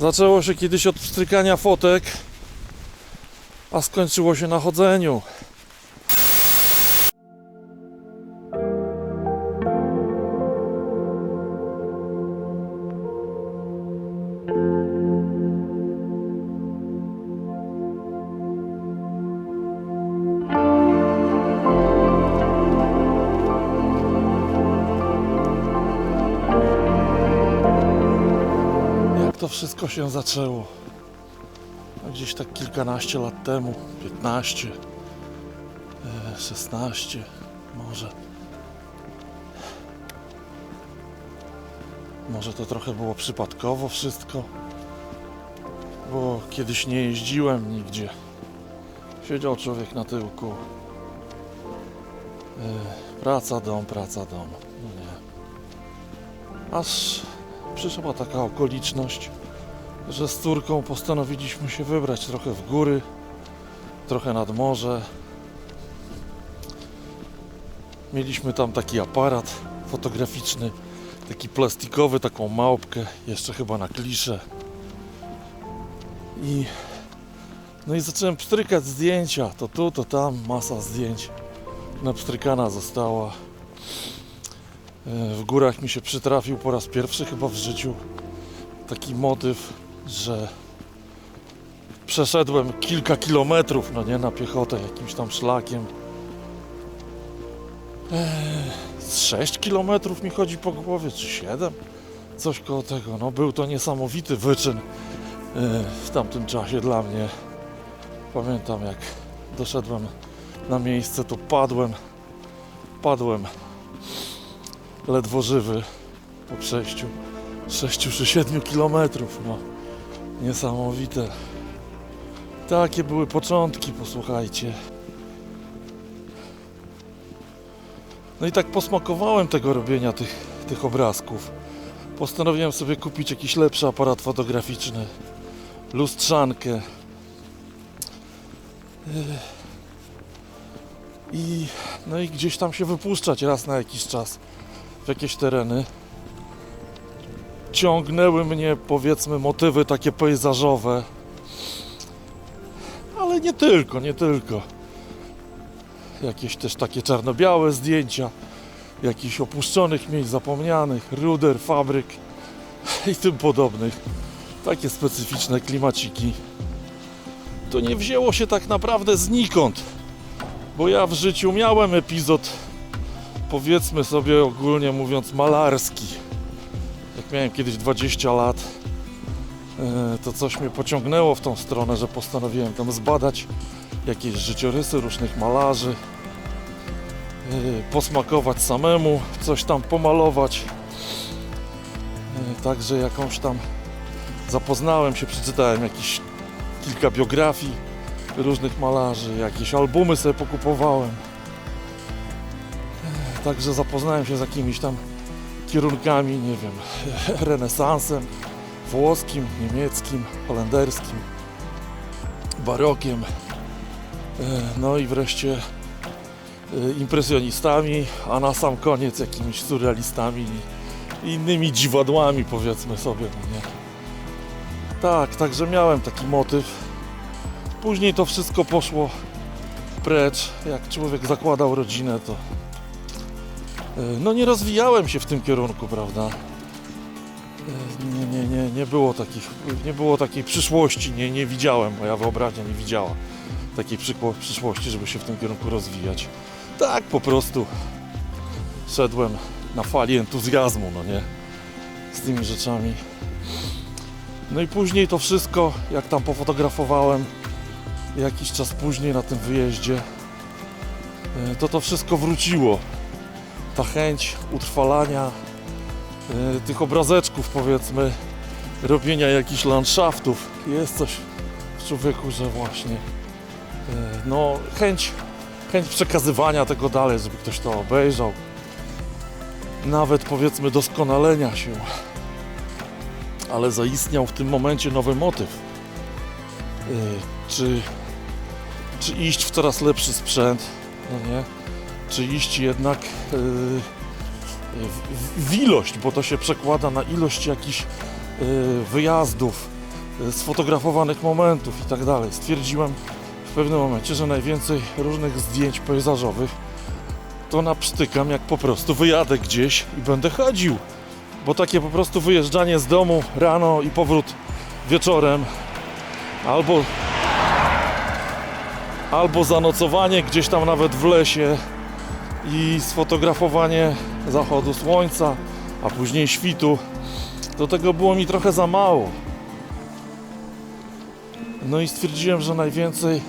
Zaczęło się kiedyś od pstrykania fotek, a skończyło się na chodzeniu. Się zaczęło? Gdzieś tak kilkanaście lat temu, 15, e, 16 może. Może to trochę było przypadkowo wszystko, bo kiedyś nie jeździłem nigdzie. Siedział człowiek na tyłku. E, Praca, dom, praca, dom. No nie. Aż przyszła taka okoliczność, że z córką postanowiliśmy się wybrać trochę w góry, trochę nad morze. Mieliśmy tam taki aparat fotograficzny, taki plastikowy, taką małpkę, jeszcze chyba na kliszę. I no i zacząłem pstrykać zdjęcia, to tu, to tam, masa zdjęć. Napstrykana została. E, W górach mi się przytrafił po raz pierwszy chyba w życiu taki motyw, że przeszedłem kilka kilometrów, no nie, na piechotę jakimś tam szlakiem. Eee, z 6 kilometrów mi chodzi po głowie, czy 7? Coś koło tego. No był to niesamowity wyczyn e, w tamtym czasie dla mnie. Pamiętam jak doszedłem na miejsce, to padłem, padłem ledwo żywy po przejściu 6 czy 7 kilometrów. No, niesamowite. Takie były początki, posłuchajcie. No i tak posmakowałem tego robienia tych, tych obrazków. Postanowiłem sobie kupić jakiś lepszy aparat fotograficzny, lustrzankę. I, no i gdzieś tam się wypuszczać raz na jakiś czas w jakieś tereny. Ciągnęły mnie, powiedzmy, motywy takie pejzażowe. Ale nie tylko, nie tylko. Jakieś też takie czarno-białe zdjęcia, jakichś opuszczonych miejsc, zapomnianych, ruder, fabryk i tym podobnych. Takie specyficzne klimaciki. To nie wzięło się tak naprawdę znikąd, bo ja w życiu miałem epizod powiedzmy sobie ogólnie mówiąc malarski. Miałem kiedyś 20 lat, e, to coś mnie pociągnęło w tą stronę, że postanowiłem tam zbadać jakieś życiorysy różnych malarzy, e, posmakować samemu, coś tam pomalować. E, Także jakąś tam zapoznałem się, przeczytałem jakieś kilka biografii różnych malarzy, jakieś albumy sobie pokupowałem. Także zapoznałem się z jakimiś tam kierunkami, nie wiem, renesansem włoskim, niemieckim, holenderskim, barokiem, e, no i wreszcie e, impresjonistami, a na sam koniec jakimiś surrealistami i innymi dziwadłami, powiedzmy sobie. No nie? Tak, także miałem taki motyw. Później to wszystko poszło precz. Jak człowiek zakładał rodzinę, to no nie rozwijałem się w tym kierunku, prawda? E, Nie, nie, nie, nie było takich, nie było takiej przyszłości, nie, nie widziałem, moja wyobraźnia nie widziała takiej przyszłości, żeby się w tym kierunku rozwijać. Tak po prostu szedłem na fali entuzjazmu, no nie? Z tymi rzeczami. No i później to wszystko, jak tam pofotografowałem jakiś czas później na tym wyjeździe, e, to to wszystko wróciło ta chęć utrwalania y, tych obrazeczków, powiedzmy, robienia jakichś landschaftów. Jest coś w człowieku, że właśnie y, no, chęć, chęć przekazywania tego dalej, żeby ktoś to obejrzał. Nawet powiedzmy doskonalenia się. Ale zaistniał w tym momencie nowy motyw. Y, czy, czy iść w coraz lepszy sprzęt, no nie? Czy iść jednak yy, w, ilość, bo to się przekłada na ilość jakichś yy, wyjazdów, e, sfotografowanych momentów i tak dalej. Stwierdziłem w pewnym momencie, że najwięcej różnych zdjęć pejzażowych to naprztykam jak po prostu wyjadę gdzieś i będę chodził. Bo takie po prostu wyjeżdżanie z domu rano i powrót wieczorem albo albo zanocowanie gdzieś tam nawet w lesie i sfotografowanie zachodu słońca, a później świtu, do tego było mi trochę za mało. No i stwierdziłem, że najwięcej,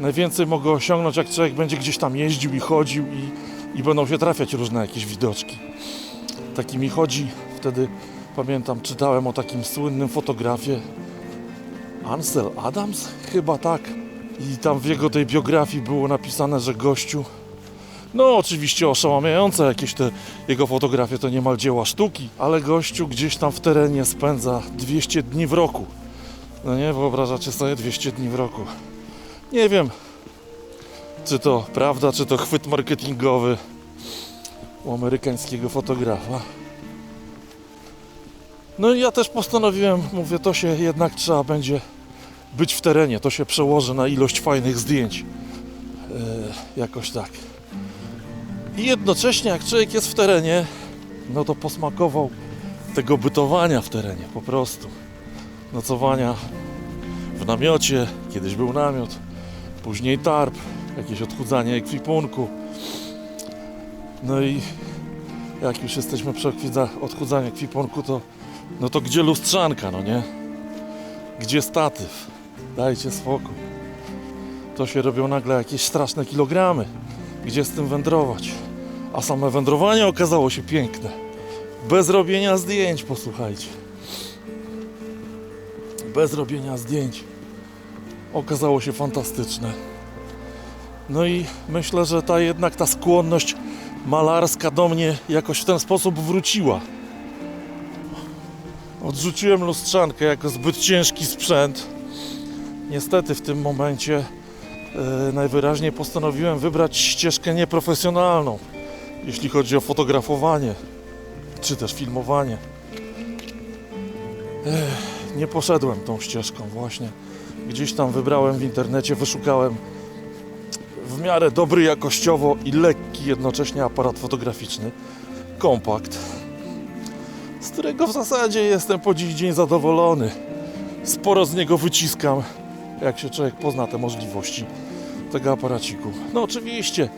najwięcej mogę osiągnąć, jak człowiek będzie gdzieś tam jeździł i chodził i, i będą się trafiać różne jakieś widoczki. Taki mi chodzi. Wtedy pamiętam, czytałem o takim słynnym fotografie Ansel Adams? Chyba tak. I tam w jego tej biografii było napisane, że gościu no oczywiście oszałamiające jakieś te jego fotografie to niemal dzieła sztuki, ale gościu gdzieś tam w terenie spędza 200 dni w roku. No nie, wyobrażacie sobie 200 dni w roku. Nie wiem, czy to prawda, czy to chwyt marketingowy u amerykańskiego fotografa. No i ja też postanowiłem, mówię, to się jednak trzeba będzie być w terenie, to się przełoży na ilość fajnych zdjęć. E, jakoś tak. I jednocześnie, jak człowiek jest w terenie, no to posmakował tego bytowania w terenie, po prostu. Nocowania w namiocie, kiedyś był namiot, później tarp, jakieś odchudzanie ekwipunku. No i jak już jesteśmy przy odchudza- odchudzaniu ekwipunku, to no to gdzie lustrzanka, no nie? Gdzie statyw? Dajcie spokój. To się robią nagle jakieś straszne kilogramy. Gdzie z tym wędrować? A same wędrowanie okazało się piękne. Bez robienia zdjęć, posłuchajcie. Bez robienia zdjęć. Okazało się fantastyczne. No i myślę, że ta jednak ta skłonność malarska do mnie jakoś w ten sposób wróciła. Odrzuciłem lustrzankę jako zbyt ciężki sprzęt. Niestety w tym momencie e, najwyraźniej postanowiłem wybrać ścieżkę nieprofesjonalną, jeśli chodzi o fotografowanie czy też filmowanie. Ech, nie poszedłem tą ścieżką właśnie. Gdzieś tam wybrałem w internecie, wyszukałem w miarę dobry jakościowo i lekki jednocześnie aparat fotograficzny. Kompakt, z którego w zasadzie jestem po dziś dzień zadowolony. Sporo z niego wyciskam, jak się człowiek pozna te możliwości tego aparaciku. No oczywiście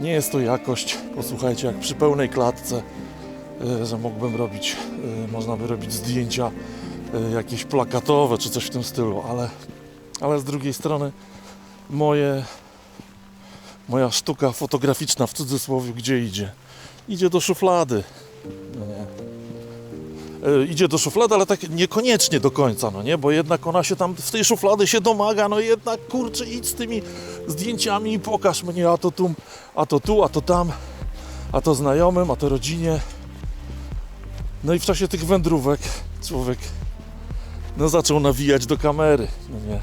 nie jest to jakość, posłuchajcie, jak przy pełnej klatce, e, że mógłbym robić, e, można by robić zdjęcia e, jakieś plakatowe czy coś w tym stylu, ale, ale z drugiej strony moje, moja sztuka fotograficzna w cudzysłowie gdzie idzie? Idzie do szuflady. E, idzie do szuflady, ale tak niekoniecznie do końca, no nie? Bo jednak ona się tam w tej szuflady się domaga, no jednak kurczę, idź z tymi zdjęciami i pokaż mnie, a to tu, a to tu, a to tam, a to znajomym, a to rodzinie. No i w czasie tych wędrówek człowiek no zaczął nawijać do kamery, no nie?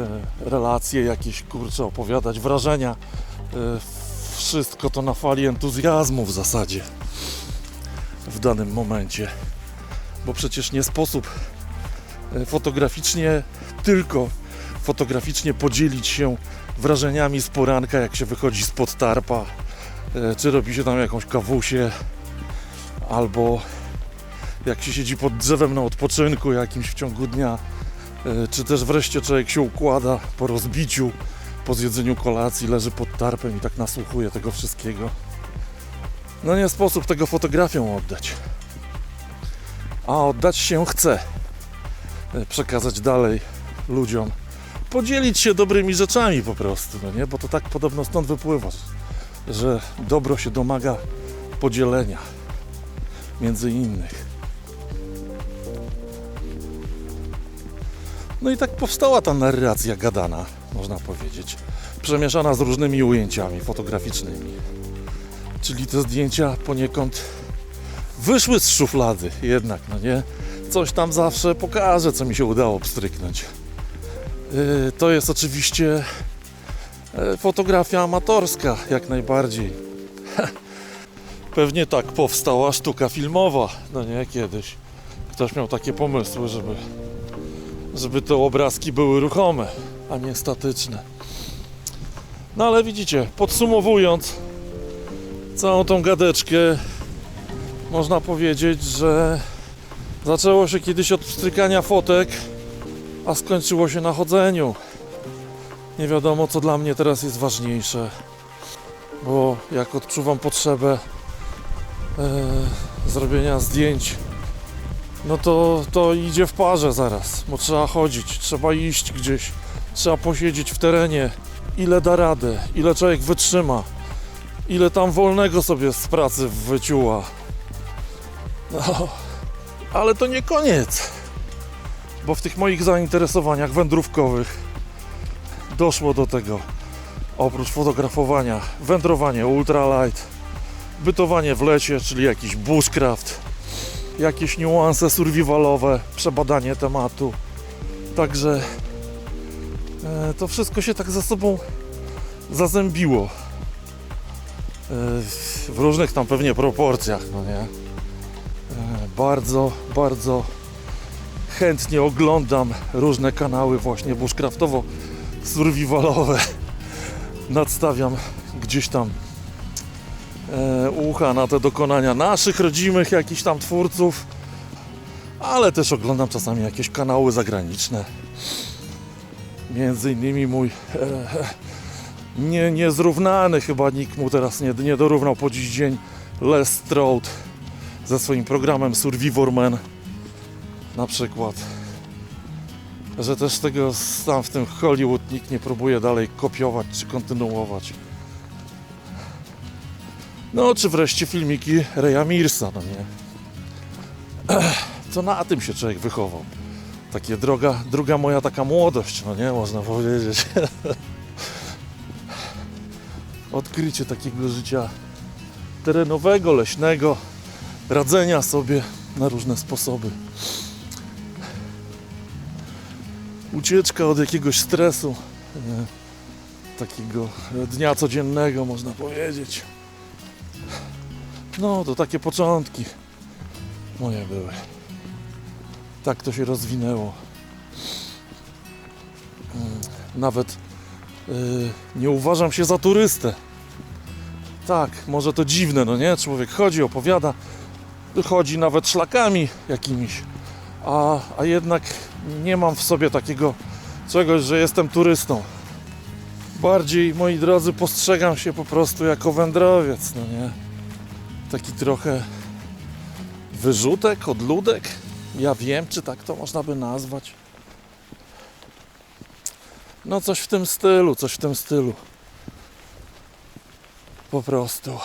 E, relacje jakieś, kurczę, opowiadać, wrażenia. E, wszystko to na fali entuzjazmu w zasadzie w danym momencie. Bo przecież nie sposób e, fotograficznie, tylko fotograficznie podzielić się wrażeniami z poranka, jak się wychodzi spod tarpa, e, czy robi się tam jakąś kawusię, albo jak się siedzi pod drzewem na odpoczynku jakimś w ciągu dnia, e, czy też wreszcie człowiek się układa po rozbiciu, po zjedzeniu kolacji, leży pod tarpem i tak nasłuchuje tego wszystkiego. No nie sposób tego fotografią oddać. A oddać się chce. Przekazać dalej ludziom. Podzielić się dobrymi rzeczami po prostu, no nie? Bo to tak podobno stąd wypływa, że dobro się domaga podzielenia między innych. No i tak powstała ta narracja gadana, można powiedzieć. Przemieszana z różnymi ujęciami fotograficznymi. Czyli te zdjęcia poniekąd wyszły z szuflady jednak, no nie? Coś tam zawsze pokażę, co mi się udało pstryknąć. Yy, to jest oczywiście e, fotografia amatorska, jak najbardziej. Pewnie tak powstała sztuka filmowa, no nie, kiedyś. Ktoś miał takie pomysły, żeby żeby te obrazki były ruchome, a nie statyczne. No ale widzicie, podsumowując całą tą gadeczkę, można powiedzieć, że zaczęło się kiedyś od pstrykania fotek, a skończyło się na chodzeniu. Nie wiadomo, co dla mnie teraz jest ważniejsze, bo jak odczuwam potrzebę e, zrobienia zdjęć, no to, to idzie w parze zaraz, bo trzeba chodzić, trzeba iść gdzieś, trzeba posiedzieć w terenie, ile da radę, ile człowiek wytrzyma, ile tam wolnego sobie z pracy wyciuła. No, ale to nie koniec, bo w tych moich zainteresowaniach wędrówkowych doszło do tego, oprócz fotografowania, wędrowanie ultralight, bytowanie w lecie, czyli jakiś bushcraft, jakieś niuanse survivalowe, przebadanie tematu. Także e, to wszystko się tak ze sobą zazębiło. E, w różnych tam pewnie proporcjach, no nie? E, bardzo, bardzo chętnie oglądam różne kanały właśnie bushcraftowo survivalowe. Nadstawiam gdzieś tam e, ucha na te dokonania naszych rodzimych jakichś tam twórców, ale też oglądam czasami jakieś kanały zagraniczne. Między innymi mój e, nie, niezrównany, chyba nikt mu teraz nie, nie dorównał po dziś dzień, Les Stroud ze swoim programem Survivor Man na przykład. Że też tego tam w tym Hollywood nikt nie próbuje dalej kopiować czy kontynuować. No, czy wreszcie filmiki Reja Mirsa, no nie? Co na tym się człowiek wychował. Takie droga, druga moja taka młodość, no nie? Można powiedzieć. Odkrycie takiego życia terenowego, leśnego, radzenia sobie na różne sposoby. Ucieczka od jakiegoś stresu, nie? takiego dnia codziennego, można powiedzieć. No, to takie początki moje były. Tak to się rozwinęło. Mm, Nawet yy, nie uważam się za turystę. Tak, może to dziwne, no nie? Człowiek chodzi, opowiada, chodzi nawet szlakami jakimiś, a, a jednak nie mam w sobie takiego czegoś, że jestem turystą. Bardziej, moi drodzy, postrzegam się po prostu jako wędrowiec, no nie? taki trochę wyrzutek, odludek. Ja wiem, czy tak to można by nazwać. No coś w tym stylu, coś w tym stylu. Po prostu.